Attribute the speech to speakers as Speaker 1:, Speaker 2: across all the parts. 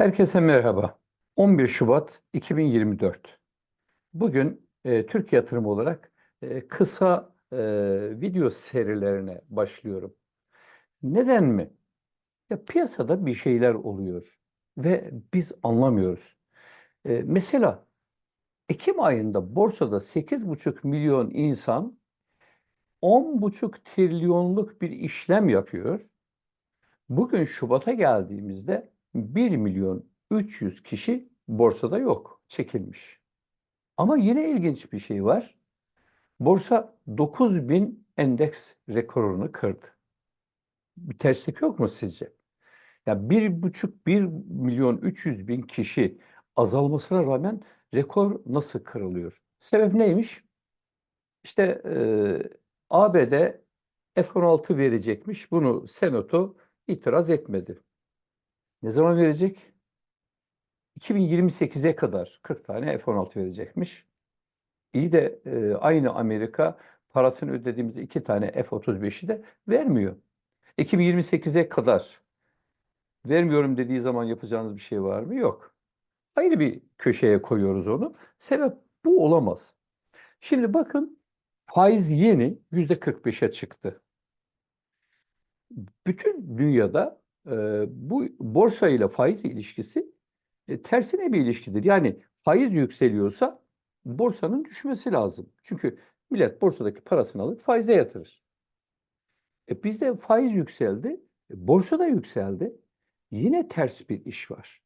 Speaker 1: Herkese merhaba. 11 Şubat 2024. Bugün e, Türk yatırım olarak e, kısa e, video serilerine başlıyorum. Neden mi? Ya piyasada bir şeyler oluyor ve biz anlamıyoruz. E, mesela Ekim ayında borsada 8,5 milyon insan 10,5 trilyonluk bir işlem yapıyor. Bugün Şubat'a geldiğimizde 1 milyon 300 kişi borsada yok, çekilmiş. Ama yine ilginç bir şey var. Borsa 9000 endeks rekorunu kırdı. Bir terslik yok mu sizce? Ya 1,5-1 milyon 300 bin kişi azalmasına rağmen rekor nasıl kırılıyor? Sebep neymiş? İşte e, ABD F-16 verecekmiş. Bunu Senato itiraz etmedi. Ne zaman verecek? 2028'e kadar 40 tane F-16 verecekmiş. İyi de e, aynı Amerika parasını ödediğimiz iki tane F-35'i de vermiyor. 2028'e kadar vermiyorum dediği zaman yapacağınız bir şey var mı? Yok. Ayrı bir köşeye koyuyoruz onu. Sebep bu olamaz. Şimdi bakın faiz yeni %45'e çıktı. Bütün dünyada e, bu borsa ile faiz ilişkisi e, tersine bir ilişkidir. Yani faiz yükseliyorsa borsanın düşmesi lazım. Çünkü millet borsadaki parasını alıp faize yatırır. E bizde faiz yükseldi, e, borsa da yükseldi. Yine ters bir iş var.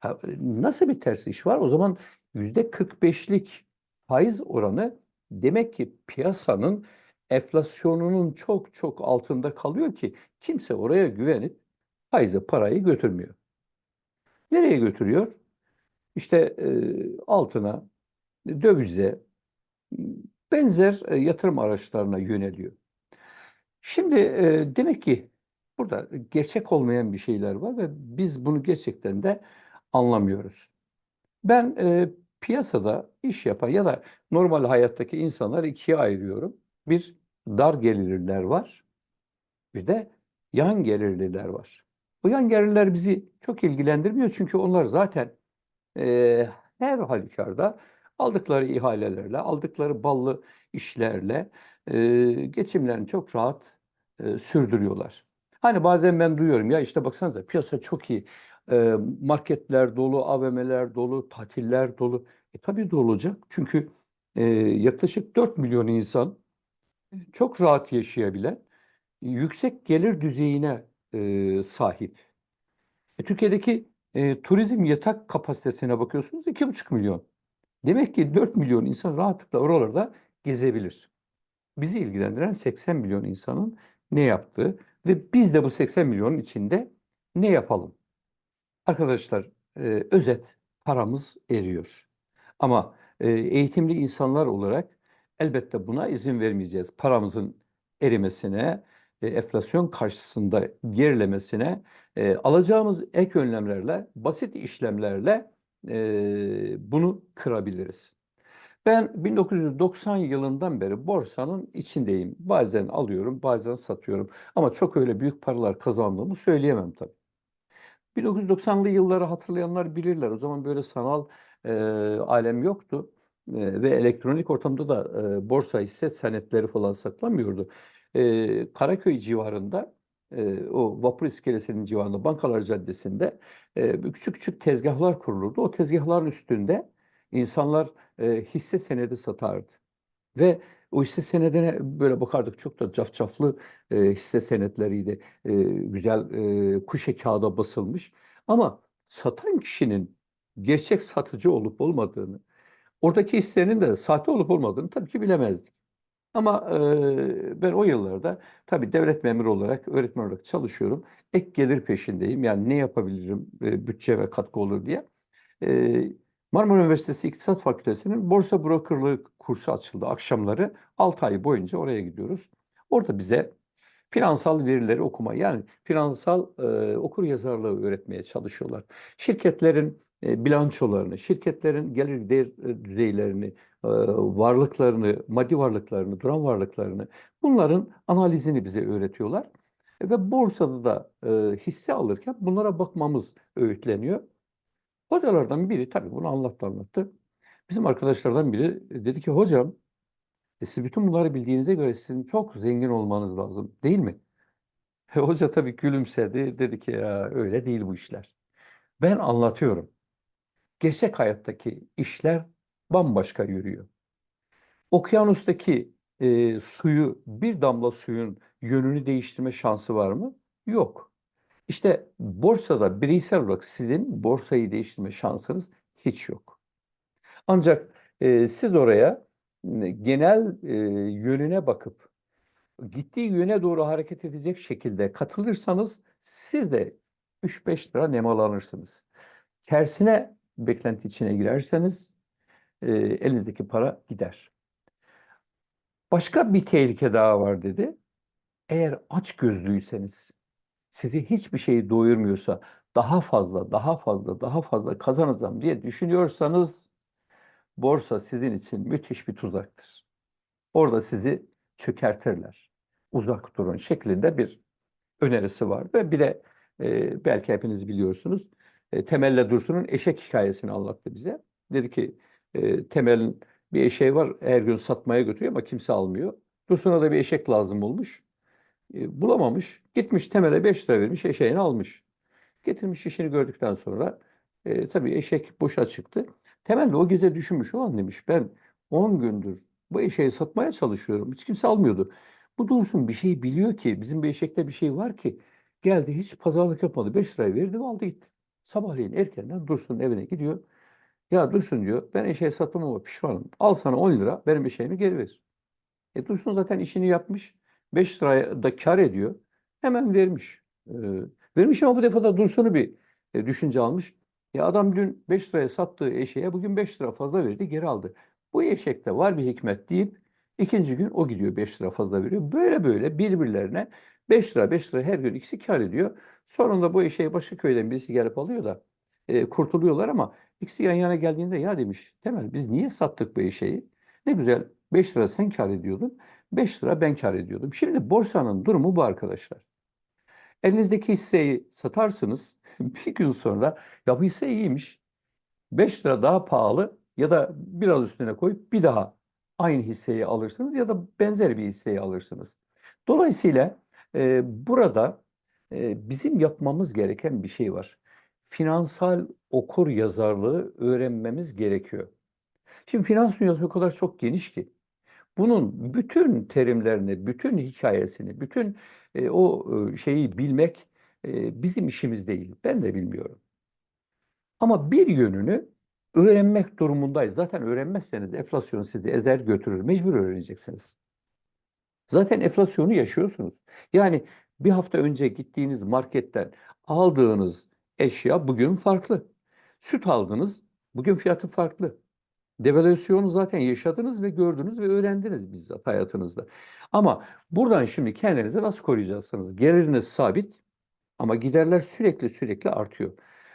Speaker 1: Ha, nasıl bir ters iş var? O zaman %45'lik faiz oranı demek ki piyasanın enflasyonunun çok çok altında kalıyor ki kimse oraya güvenip faize parayı götürmüyor. Nereye götürüyor? İşte e, altına, dövize, benzer e, yatırım araçlarına yöneliyor. Şimdi e, demek ki burada gerçek olmayan bir şeyler var ve biz bunu gerçekten de anlamıyoruz. Ben e, piyasada iş yapan ya da normal hayattaki insanları ikiye ayırıyorum. Bir dar gelirliler var, bir de yan gelirliler var. Bu yan gelirler bizi çok ilgilendirmiyor çünkü onlar zaten e, her halükarda aldıkları ihalelerle, aldıkları ballı işlerle e, geçimlerini çok rahat e, sürdürüyorlar. Hani bazen ben duyuyorum ya işte baksanıza piyasa çok iyi. E, marketler dolu, AVM'ler dolu, tatiller dolu. E tabii dolu olacak. Çünkü e, yaklaşık 4 milyon insan çok rahat yaşayabilen, yüksek gelir düzeyine e, sahip. E, Türkiye'deki e, turizm yatak kapasitesine bakıyorsunuz 2,5 milyon. Demek ki 4 milyon insan rahatlıkla oralarda gezebilir. Bizi ilgilendiren 80 milyon insanın ne yaptığı ve biz de bu 80 milyonun içinde ne yapalım? Arkadaşlar e, özet paramız eriyor. Ama e, eğitimli insanlar olarak elbette buna izin vermeyeceğiz. Paramızın erimesine, e, enflasyon karşısında gerilemesine e, alacağımız ek önlemlerle, basit işlemlerle e, bunu kırabiliriz. Ben 1990 yılından beri borsanın içindeyim. Bazen alıyorum, bazen satıyorum. Ama çok öyle büyük paralar kazandığımı söyleyemem tabii. 1990'lı yılları hatırlayanlar bilirler. O zaman böyle sanal e, alem yoktu. E, ve elektronik ortamda da e, borsa hisse senetleri falan saklanmıyordu. E, Karaköy civarında e, o vapur iskelesinin civarında Bankalar Caddesi'nde e, küçük küçük tezgahlar kurulurdu. O tezgahların üstünde insanlar e, hisse senedi satardı. Ve o hisse senedine böyle bakardık çok da cafcaflı e, hisse senetleriydi. E, güzel e, kuşe kağıda basılmış. Ama satan kişinin gerçek satıcı olup olmadığını, oradaki hissenin de sahte olup olmadığını tabii ki bilemezdik. Ama e, ben o yıllarda tabii devlet memuru olarak, öğretmen olarak çalışıyorum. Ek gelir peşindeyim. Yani ne yapabilirim e, bütçe ve katkı olur diye. E, Marmara Üniversitesi İktisat Fakültesi'nin borsa brokerlığı kursu açıldı akşamları. 6 ay boyunca oraya gidiyoruz. Orada bize finansal verileri okuma yani finansal e, okur yazarlığı öğretmeye çalışıyorlar. Şirketlerin e, bilançolarını, şirketlerin gelir değer düzeylerini, varlıklarını, maddi varlıklarını, duran varlıklarını bunların analizini bize öğretiyorlar. Ve borsada da e, hisse alırken bunlara bakmamız öğütleniyor. Hocalardan biri tabii bunu anlattı anlattı. Bizim arkadaşlardan biri e, dedi ki hocam e, siz bütün bunları bildiğinize göre sizin çok zengin olmanız lazım değil mi? E, Hoca tabii gülümsedi. Dedi ki ya öyle değil bu işler. Ben anlatıyorum. Gerçek hayattaki işler bambaşka yürüyor. Okyanustaki e, suyu, bir damla suyun yönünü değiştirme şansı var mı? Yok. İşte borsada bireysel olarak sizin borsayı değiştirme şansınız hiç yok. Ancak e, siz oraya genel e, yönüne bakıp gittiği yöne doğru hareket edecek şekilde katılırsanız siz de 3-5 lira nemalanırsınız. Tersine beklenti içine girerseniz e, elinizdeki para gider. Başka bir tehlike daha var dedi. Eğer aç gözlüyseniz, sizi hiçbir şey doyurmuyorsa, daha fazla, daha fazla, daha fazla kazanacağım diye düşünüyorsanız borsa sizin için müthiş bir tuzaktır. Orada sizi çökertirler. Uzak durun şeklinde bir önerisi var. Ve bir de e, belki hepiniz biliyorsunuz e, Temel'le Dursun'un eşek hikayesini anlattı bize. Dedi ki e, Temel'in bir eşeği var her gün satmaya götürüyor ama kimse almıyor. Dursun'a da bir eşek lazım olmuş. E, bulamamış. Gitmiş Temel'e 5 lira vermiş eşeğini almış. Getirmiş işini gördükten sonra e, tabii eşek boşa çıktı. Temel de o gece düşünmüş. Ulan demiş ben 10 gündür bu eşeği satmaya çalışıyorum. Hiç kimse almıyordu. Bu Dursun bir şey biliyor ki bizim bir eşekte bir şey var ki geldi hiç pazarlık yapmadı. 5 lirayı verdi ve aldı gitti. Sabahleyin erkenden Dursun'un evine gidiyor. Ya Dursun diyor ben eşeği sattım ama pişmanım. Al sana 10 lira benim eşeğimi geri ver. E Dursun zaten işini yapmış. 5 liraya da kar ediyor. Hemen vermiş. Ee, vermiş ama bu defa da Dursun'u bir e, düşünce almış. Ya adam dün 5 liraya sattığı eşeğe bugün 5 lira fazla verdi geri aldı. Bu eşekte var bir hikmet deyip ikinci gün o gidiyor 5 lira fazla veriyor. Böyle böyle birbirlerine 5 lira 5 lira her gün ikisi kar ediyor. Sonunda bu eşeği başka köyden birisi gelip alıyor da e, kurtuluyorlar ama ikisi yan yana geldiğinde ya demiş Temel biz niye sattık bu eşeği? Ne güzel 5 lira sen kar ediyordun 5 lira ben kar ediyordum. Şimdi borsanın durumu bu arkadaşlar. Elinizdeki hisseyi satarsınız bir gün sonra ya bu hisse iyiymiş 5 lira daha pahalı ya da biraz üstüne koyup bir daha aynı hisseyi alırsınız ya da benzer bir hisseyi alırsınız. Dolayısıyla e, burada e, bizim yapmamız gereken bir şey var. Finansal okur yazarlığı öğrenmemiz gerekiyor. Şimdi finans dünyası o kadar çok geniş ki bunun bütün terimlerini, bütün hikayesini, bütün e, o e, şeyi bilmek e, bizim işimiz değil. Ben de bilmiyorum. Ama bir yönünü öğrenmek durumundayız. Zaten öğrenmezseniz enflasyon sizi ezer götürür. Mecbur öğreneceksiniz. Zaten enflasyonu yaşıyorsunuz. Yani bir hafta önce gittiğiniz marketten aldığınız eşya bugün farklı. Süt aldınız, bugün fiyatı farklı. Devalüasyonu zaten yaşadınız ve gördünüz ve öğrendiniz bizzat hayatınızda. Ama buradan şimdi kendinizi nasıl koruyacaksınız? Geliriniz sabit ama giderler sürekli sürekli artıyor.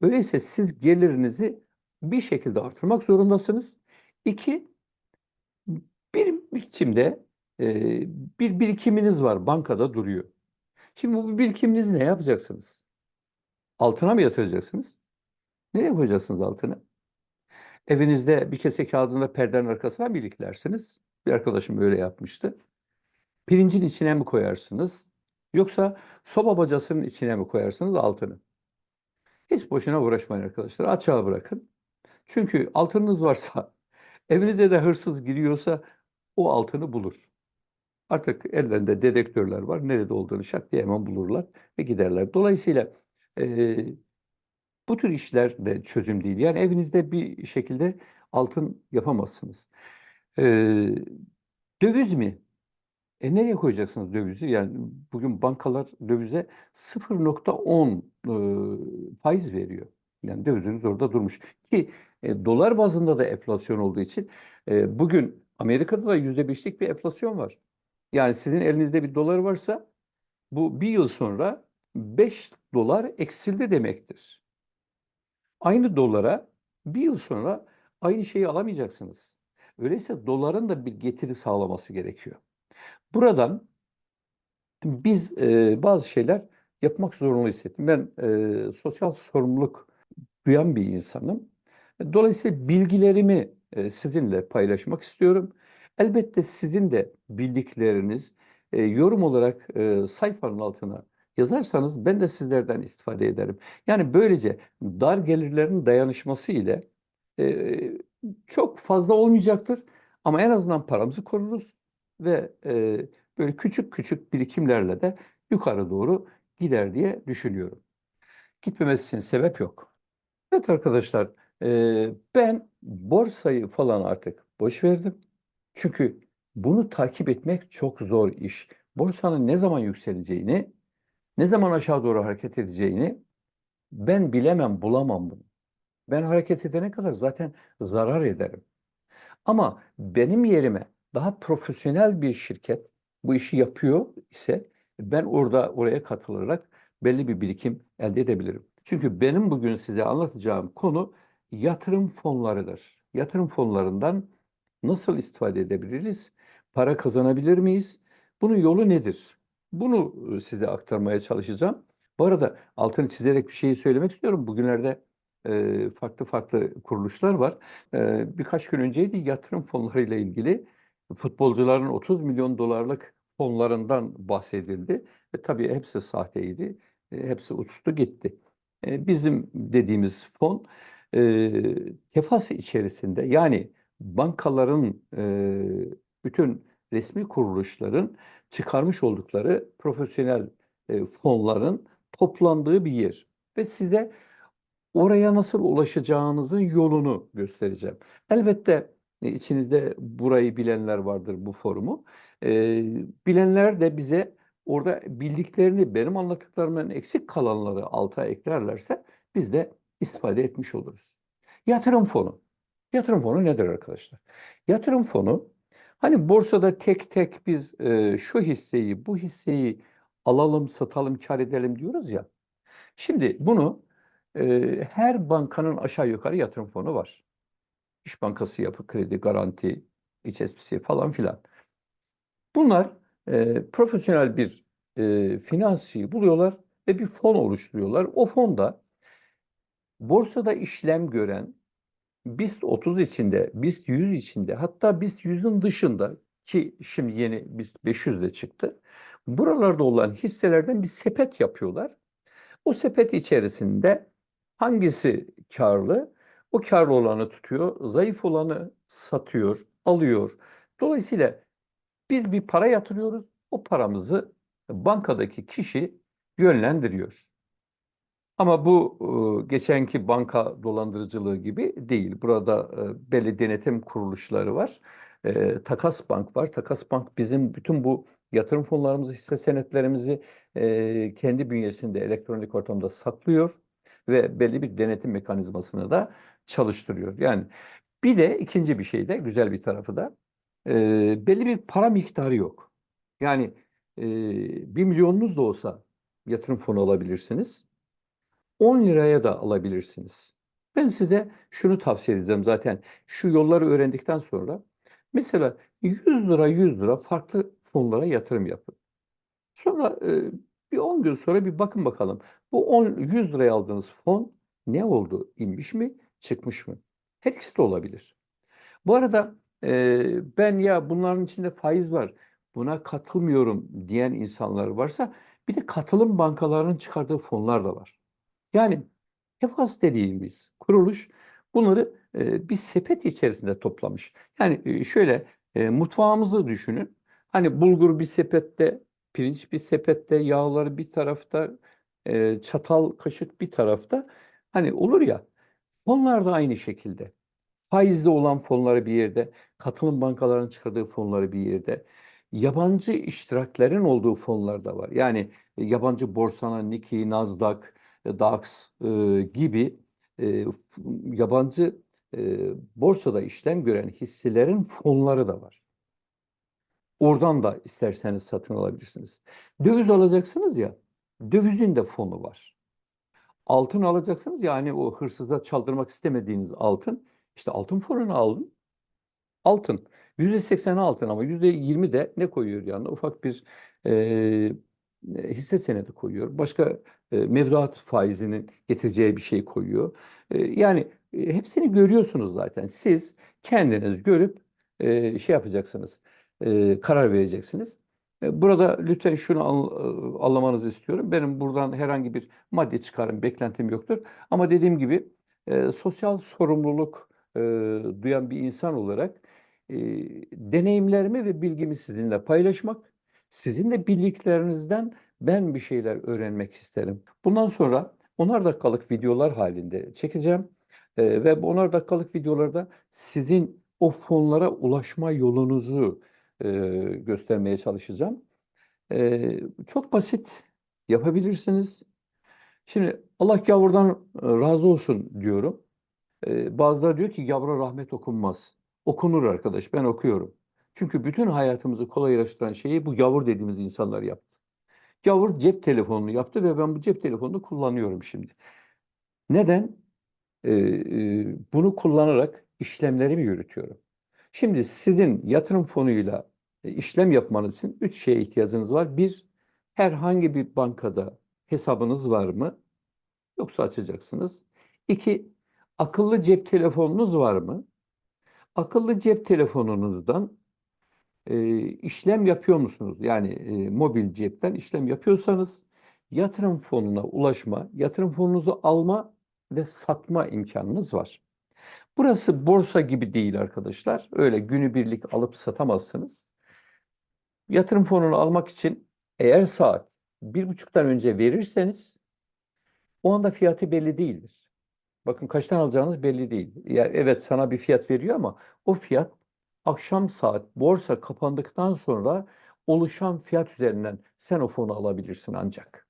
Speaker 1: Öyleyse siz gelirinizi bir şekilde artırmak zorundasınız. İki, bir biçimde e, bir birikiminiz var, bankada duruyor. Şimdi bu birikiminizi ne yapacaksınız? Altına mı yatıracaksınız? Nereye koyacaksınız altını? Evinizde bir kese kağıdında perdenin arkasına mı iliklersiniz? Bir arkadaşım öyle yapmıştı. Pirincin içine mi koyarsınız? Yoksa soba bacasının içine mi koyarsınız altını? Hiç boşuna uğraşmayın arkadaşlar. Açığa bırakın. Çünkü altınınız varsa, evinize de hırsız giriyorsa o altını bulur. Artık ellerinde dedektörler var. Nerede olduğunu şak diye hemen bulurlar ve giderler. Dolayısıyla e, bu tür işler de çözüm değil. Yani evinizde bir şekilde altın yapamazsınız. E, döviz mi? E nereye koyacaksınız dövizi? Yani bugün bankalar dövize 0.10 e, faiz veriyor. Yani döviziniz orada durmuş. Ki e, dolar bazında da enflasyon olduğu için e, bugün Amerika'da da %5'lik bir enflasyon var. Yani sizin elinizde bir dolar varsa bu bir yıl sonra 5 dolar eksildi demektir. Aynı dolara bir yıl sonra aynı şeyi alamayacaksınız. Öyleyse doların da bir getiri sağlaması gerekiyor. Buradan biz e, bazı şeyler yapmak zorunda hissettim. Ben e, sosyal sorumluluk duyan bir insanım. Dolayısıyla bilgilerimi e, sizinle paylaşmak istiyorum. Elbette sizin de bildikleriniz e, yorum olarak e, sayfanın altına yazarsanız ben de sizlerden istifade ederim. Yani böylece dar gelirlerin dayanışması ile e, çok fazla olmayacaktır ama en azından paramızı koruruz ve e, böyle küçük küçük birikimlerle de yukarı doğru gider diye düşünüyorum. Gitmemesi için sebep yok. Evet arkadaşlar, e, ben borsayı falan artık boş verdim. Çünkü bunu takip etmek çok zor iş. Borsanın ne zaman yükseleceğini, ne zaman aşağı doğru hareket edeceğini ben bilemem, bulamam bunu. Ben hareket edene kadar zaten zarar ederim. Ama benim yerime daha profesyonel bir şirket bu işi yapıyor ise ben orada oraya katılarak belli bir birikim elde edebilirim. Çünkü benim bugün size anlatacağım konu yatırım fonlarıdır. Yatırım fonlarından nasıl istifade edebiliriz? Para kazanabilir miyiz? Bunun yolu nedir? Bunu e, size aktarmaya çalışacağım. Bu arada altını çizerek bir şey söylemek istiyorum. Bugünlerde e, farklı farklı kuruluşlar var. E, birkaç gün önceydi yatırım fonlarıyla ilgili futbolcuların 30 milyon dolarlık fonlarından bahsedildi. Ve tabii hepsi sahteydi. E, hepsi uçtu gitti. E, bizim dediğimiz fon e, tefas içerisinde yani bankaların e, bütün resmi kuruluşların çıkarmış oldukları profesyonel e, fonların toplandığı bir yer. Ve size oraya nasıl ulaşacağınızın yolunu göstereceğim. Elbette e, içinizde burayı bilenler vardır bu forumu. E, bilenler de bize orada bildiklerini benim anlattıklarımın eksik kalanları alta eklerlerse biz de istifade etmiş oluruz. Yatırım fonu. Yatırım fonu nedir arkadaşlar? Yatırım fonu hani borsada tek tek biz e, şu hisseyi bu hisseyi alalım satalım kar edelim diyoruz ya. Şimdi bunu e, her bankanın aşağı yukarı yatırım fonu var. İş Bankası, Yapı Kredi, Garanti, HSBC falan filan. Bunlar e, profesyonel bir e, finansçıyı buluyorlar ve bir fon oluşturuyorlar. O fonda borsada işlem gören BIST 30 içinde, BIST 100 içinde hatta BIST 100'ün dışında ki şimdi yeni BIST 500 de çıktı. Buralarda olan hisselerden bir sepet yapıyorlar. O sepet içerisinde hangisi karlı? O karlı olanı tutuyor, zayıf olanı satıyor, alıyor. Dolayısıyla biz bir para yatırıyoruz, o paramızı bankadaki kişi yönlendiriyor. Ama bu e, geçenki banka dolandırıcılığı gibi değil. Burada e, belli denetim kuruluşları var. E, Takas Bank var. Takas Bank bizim bütün bu yatırım fonlarımızı, hisse senetlerimizi kendi bünyesinde elektronik ortamda saklıyor ve belli bir denetim mekanizmasını da çalıştırıyor. Yani bir de ikinci bir şey de güzel bir tarafı da belli bir para miktarı yok. Yani bir milyonunuz da olsa yatırım fonu alabilirsiniz. 10 liraya da alabilirsiniz. Ben size şunu tavsiye edeceğim zaten şu yolları öğrendikten sonra. Mesela 100 lira 100 lira farklı fonlara yatırım yapın. Sonra e, bir 10 gün sonra bir bakın bakalım. Bu 10 100 liraya aldığınız fon ne oldu? İnmiş mi? Çıkmış mı? Her ikisi de olabilir. Bu arada e, ben ya bunların içinde faiz var. Buna katılmıyorum diyen insanlar varsa bir de katılım bankalarının çıkardığı fonlar da var. Yani Tefas dediğimiz kuruluş bunları e, bir sepet içerisinde toplamış. Yani e, şöyle e, mutfağımızı düşünün. Hani bulgur bir sepette, pirinç bir sepette, yağları bir tarafta, e, çatal, kaşık bir tarafta. Hani olur ya, fonlar da aynı şekilde. Faizli olan fonları bir yerde, katılım bankalarının çıkardığı fonları bir yerde, yabancı iştiraklerin olduğu fonlar da var. Yani e, yabancı borsanın Nikkei, Nasdaq, DAX e, gibi e, yabancı e, borsada işlem gören hisselerin fonları da var. Oradan da isterseniz satın alabilirsiniz. Döviz alacaksınız ya, dövizin de fonu var. Altın alacaksınız yani o hırsıza çaldırmak istemediğiniz altın. İşte altın fonunu alın. Altın. %80'i altın ama %20 de ne koyuyor yanına? Ufak bir e, hisse senedi koyuyor. Başka mevduat faizinin getireceği bir şey koyuyor. E, yani e, hepsini görüyorsunuz zaten. Siz kendiniz görüp e, şey yapacaksınız. e, karar vereceksiniz. E, Burada lütfen şunu e, anlamanızı istiyorum. Benim buradan herhangi bir maddi çıkarım beklentim yoktur. Ama dediğim gibi e, sosyal sorumluluk e, duyan bir insan olarak e, deneyimlerimi ve bilgimi sizinle paylaşmak, sizin de bildiklerinizden ben bir şeyler öğrenmek isterim. Bundan sonra 10'ar dakikalık videolar halinde çekeceğim. E, ve bu 10'ar dakikalık videolarda sizin o fonlara ulaşma yolunuzu e, göstermeye çalışacağım. E, çok basit yapabilirsiniz. Şimdi Allah gavurdan e, razı olsun diyorum. E, bazıları diyor ki gavura rahmet okunmaz. Okunur arkadaş ben okuyorum. Çünkü bütün hayatımızı kolaylaştıran şeyi bu gavur dediğimiz insanlar yaptı. Gavur cep telefonunu yaptı ve ben bu cep telefonunu kullanıyorum şimdi. Neden? E, e, bunu kullanarak işlemlerimi yürütüyorum. Şimdi sizin yatırım fonuyla e, işlem yapmanız için üç şeye ihtiyacınız var. Bir, herhangi bir bankada hesabınız var mı? Yoksa açacaksınız. İki, akıllı cep telefonunuz var mı? Akıllı cep telefonunuzdan e, işlem yapıyor musunuz? Yani e, mobil cepten işlem yapıyorsanız yatırım fonuna ulaşma, yatırım fonunuzu alma ve satma imkanınız var. Burası borsa gibi değil arkadaşlar. Öyle günübirlik alıp satamazsınız. Yatırım fonunu almak için eğer saat bir buçuktan önce verirseniz o anda fiyatı belli değildir. Bakın kaçtan alacağınız belli değil. Yani evet sana bir fiyat veriyor ama o fiyat akşam saat borsa kapandıktan sonra oluşan fiyat üzerinden sen o fonu alabilirsin ancak.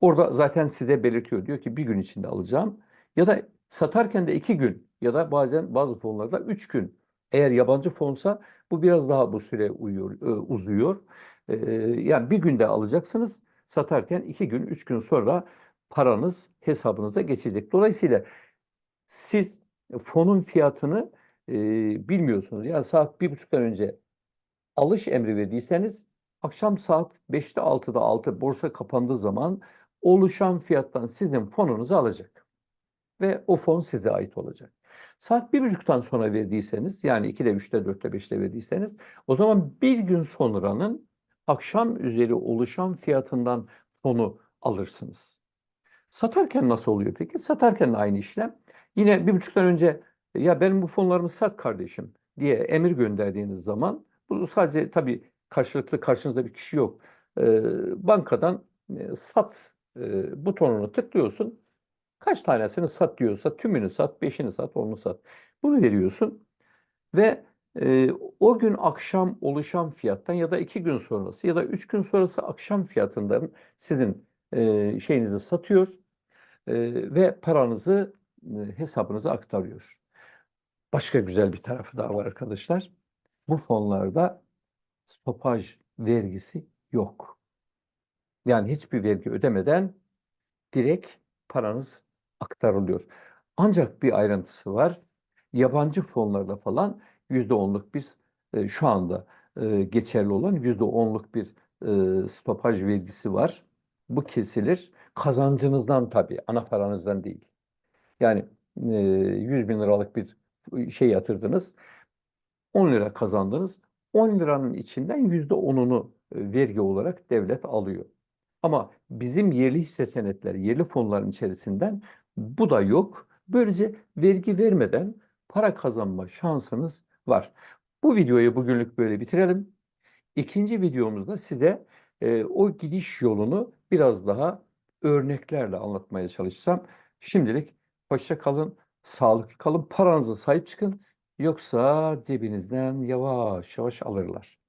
Speaker 1: Orada zaten size belirtiyor. Diyor ki bir gün içinde alacağım. Ya da satarken de iki gün ya da bazen bazı fonlarda üç gün. Eğer yabancı fonsa bu biraz daha bu süre uyuyor, e, uzuyor. E, yani bir günde alacaksınız. Satarken iki gün, üç gün sonra paranız hesabınıza geçecek. Dolayısıyla siz fonun fiyatını e, bilmiyorsunuz. Yani saat bir buçuktan önce alış emri verdiyseniz akşam saat 5'te 6'da 6 borsa kapandığı zaman oluşan fiyattan sizin fonunuzu alacak. Ve o fon size ait olacak. Saat bir buçuktan sonra verdiyseniz yani 2'de 3'te 4'te 5'te verdiyseniz o zaman bir gün sonranın akşam üzeri oluşan fiyatından fonu alırsınız. Satarken nasıl oluyor peki? Satarken aynı işlem. Yine bir buçuktan önce ya benim bu fonlarımı sat kardeşim diye emir gönderdiğiniz zaman bu sadece tabii karşılıklı karşınızda bir kişi yok. Ee, bankadan e, sat e, butonunu tıklıyorsun. Kaç tanesini sat diyorsa tümünü sat, beşini sat, onunu sat. Bunu veriyorsun ve e, o gün akşam oluşan fiyattan ya da iki gün sonrası ya da üç gün sonrası akşam fiyatından sizin e, şeyinizi satıyor e, ve paranızı e, hesabınıza aktarıyor. Başka güzel bir tarafı daha var arkadaşlar. Bu fonlarda stopaj vergisi yok. Yani hiçbir vergi ödemeden direkt paranız aktarılıyor. Ancak bir ayrıntısı var. Yabancı fonlarda falan %10'luk bir e, şu anda e, geçerli olan %10'luk bir e, stopaj vergisi var. Bu kesilir. Kazancınızdan tabii, ana paranızdan değil. Yani e, 100 bin liralık bir şey yatırdınız. 10 lira kazandınız. 10 liranın içinden %10'unu e, vergi olarak devlet alıyor. Ama bizim yerli hisse senetleri, yerli fonların içerisinden bu da yok. Böylece vergi vermeden para kazanma şansınız var. Bu videoyu bugünlük böyle bitirelim. İkinci videomuzda size e, o gidiş yolunu biraz daha örneklerle anlatmaya çalışacağım. Şimdilik hoşça kalın, sağlıklı kalın, paranıza sahip çıkın. Yoksa cebinizden yavaş yavaş alırlar.